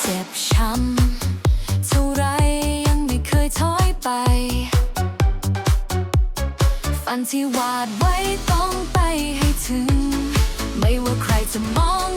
เจ็บช้ำเท่าไรยังไม่เคยถอยไป ฝันที่วาดไว้ต้องไปให้ถึง ไม่ว่าใครจะมอง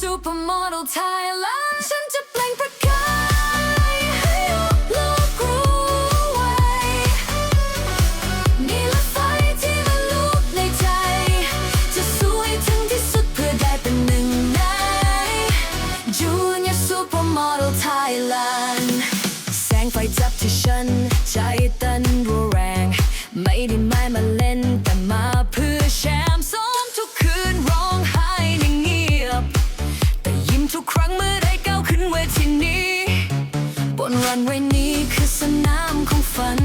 supermodel Thailand ฉันจะเปล่งประกาศ ว้นี้คือสนามของฝัน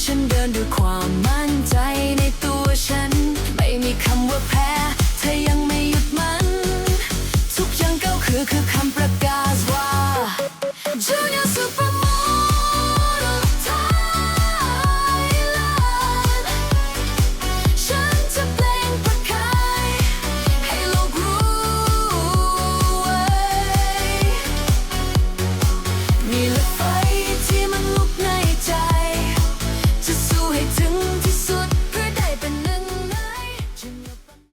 ฉันเดินด้วยความมั่นใจในตัวฉัน ไม่มีคำว่าแพ้ เธอยังไม่หยุดมัน ทุกอย่างก็คือคือคำประกาศ